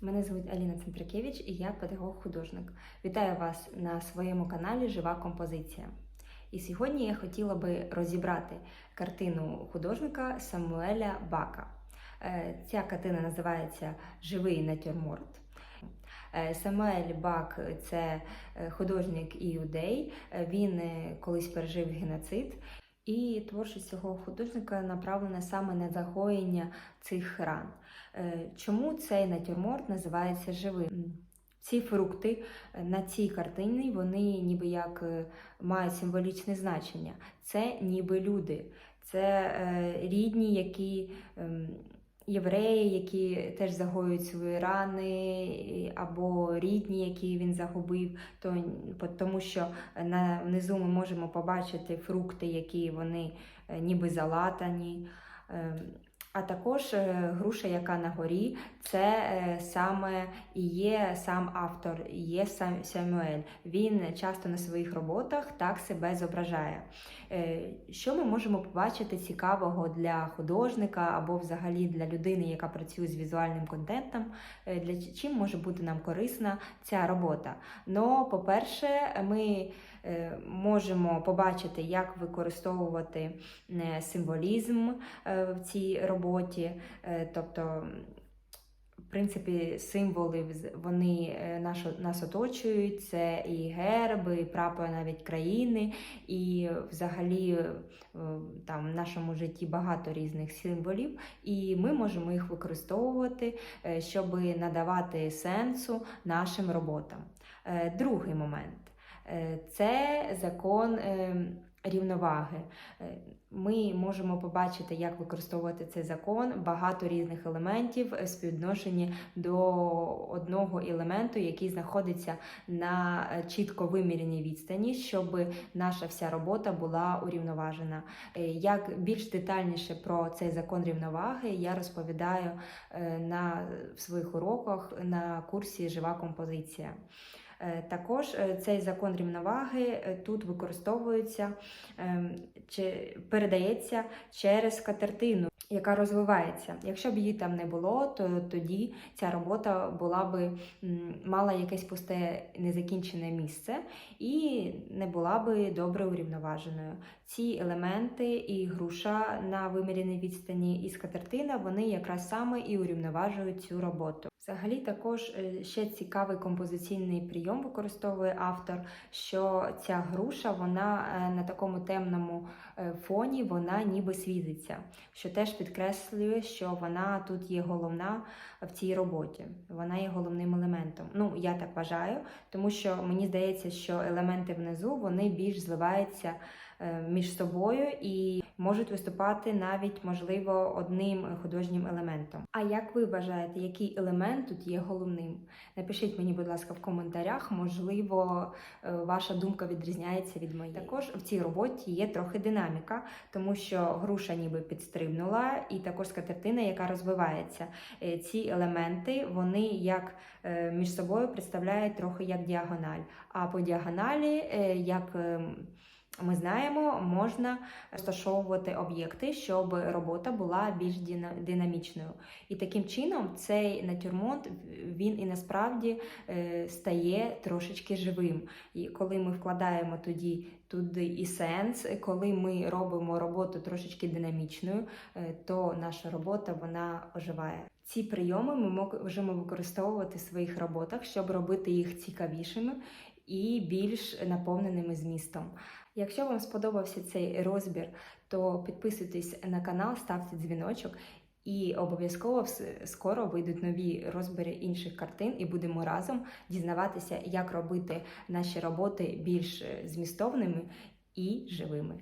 Мене звуть Аліна Центракевич і я педагог-художник. Вітаю вас на своєму каналі Жива композиція. І сьогодні я хотіла би розібрати картину художника Самуеля Бака. Е, Ця картина називається Живий натюрморт. Е, Самуель Бак це е, художник іудей. Він колись пережив геноцид. І творчість цього художника направлена саме на загоєння цих ран. Е, Чому цей натюрморт називається живим? Ці фрукти е, на цій картині вони ніби як е, мають символічне значення. Це ніби люди, це рідні, які ем, євреї, які теж загоюють свої рани, або рідні, які він загубив, то, тому що на внизу ми можемо побачити фрукти, які вони е, ніби залатані. А також е, груша, яка на горі, це е, саме і є сам автор, є сам Сямуель. Він часто на своїх роботах так себе зображає. Е, Що ми можемо побачити цікавого для художника або взагалі для людини, яка працює з візуальним контентом, для чим може бути нам корисна ця робота? Ну, по-перше, ми можемо побачити, як використовувати е, символізм е, в цій роботі, Е, тобто. В принципі, символи вони е, нас оточують, це і герби, і прапор навіть країни, і взагалі е, там в нашому житті багато різних символів, і ми можемо їх використовувати, е, щоб надавати сенсу нашим роботам. Е, Другий момент е, це закон е, рівноваги. Е, Ми можемо побачити, як використовувати цей закон, багато різних елементів в співвідношенні до одного елементу, який знаходиться на е, чітко виміряній відстані, щоб наша вся робота була урівноважена. Е, Як більш детальніше про цей закон рівноваги я розповідаю е, на в своїх уроках на курсі Жива композиція. Е, Також е, цей закон рівноваги е, тут використовується ем, чи передається через катертину, яка розвивається. Якщо б її там не було, то тоді ця робота була би мала якесь пусте незакінчене місце і не була би добре урівноваженою. Ці елементи і груша на виміряній відстані і скатертина, вони якраз саме і урівноважують цю роботу. Взагалі, також е, ще цікавий композиційний прийом використовує автор, що ця груша вона е, на такому темному е, фоні вона ніби світиться, що теж підкреслює, що вона тут є головна в цій роботі. Вона є головним елементом. Ну, я так вважаю, тому що мені здається, що елементи внизу вони більш зливаються між собою і можуть виступати навіть можливо одним художнім елементом. А як ви вважаєте, який елемент тут є головним? Напишіть мені, будь ласка, в коментарях. Можливо, е, ваша думка відрізняється від моєї. Також в цій роботі є трохи динаміка, тому що груша ніби підстрибнула, і також скатертина, яка розвивається. Е, Ці елементи вони як е, між собою представляють трохи як діагональ. А по діагоналі, е, як ем, ми знаємо, можна розташовувати об'єкти, щоб робота була більш динамічною. І таким чином цей натюрморт він і насправді е, стає трошечки живим. І коли ми вкладаємо тоді туди і сенс, коли ми робимо роботу трошечки динамічною, е, то наша робота вона оживає. Ці прийоми ми можемо використовувати в своїх роботах, щоб робити їх цікавішими і більш наповненими змістом. Якщо вам сподобався цей розбір, то підписуйтесь на канал, ставте дзвіночок. І обов'язково скоро вийдуть нові розбори інших картин, і будемо разом дізнаватися, як робити наші роботи більш змістовними і живими.